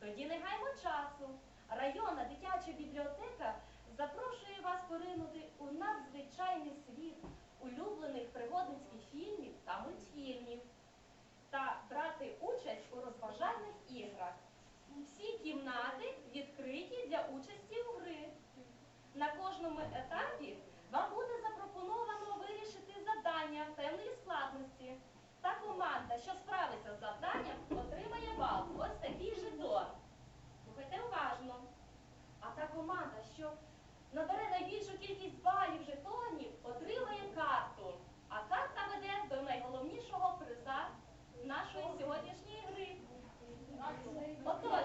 Тоді не гаймо часу. Районна дитяча бібліотека запрошує вас поринути у надзвичайний світ улюблених пригодницьких фільмів та мультфільмів та брати участь у розважальних іграх. Всі кімнати відкриті для участі у гри. На кожному етапі вам буде запропоновано вирішити завдання певної складності. Та команда, що справиться з завданням, отримає бал. Ось команда, що набере найбільшу кількість балів жетонів, отримає карту. А карта веде до найголовнішого приза нашої сьогоднішньої гри. Отож,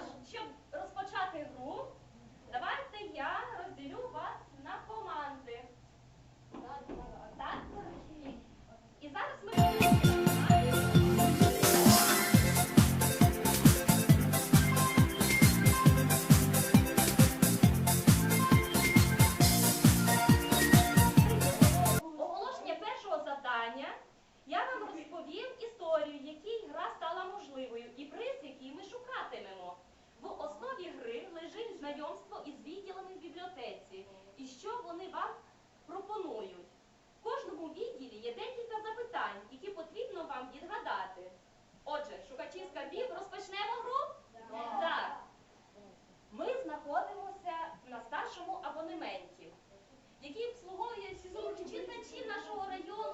завдання я вам розповім історію, якій гра стала можливою, і приз, який ми шукатимемо. В основі гри лежить знайомство із відділами в бібліотеці і що вони вам пропонують. В кожному відділі є декілька запитань, які потрібно вам відгадати. Отже, шукачі скарбів, розпочнемо гру? Так. Ми знаходимося на старшому абонементі який обслуговує всі читачів нашого району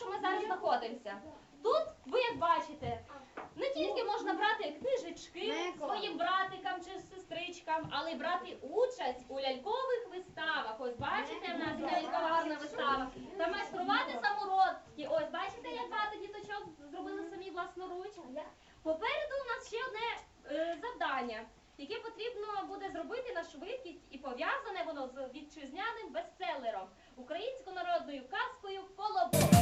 що ми зараз знаходимося. Тут, ви як бачите, не тільки можна брати книжечки своїм братикам чи сестричкам, але й брати участь у лялькових виставах. Ось бачите, в нас є лялькова гарна вистава. Та майструвати самородки. Ось бачите, як багато діточок зробили самі власноруч. Попереду у нас ще одне е, завдання. яке потрібно буде зробити на швидкість, і пов'язане воно з вітчизняним бестселером українською народною казкою Колобок.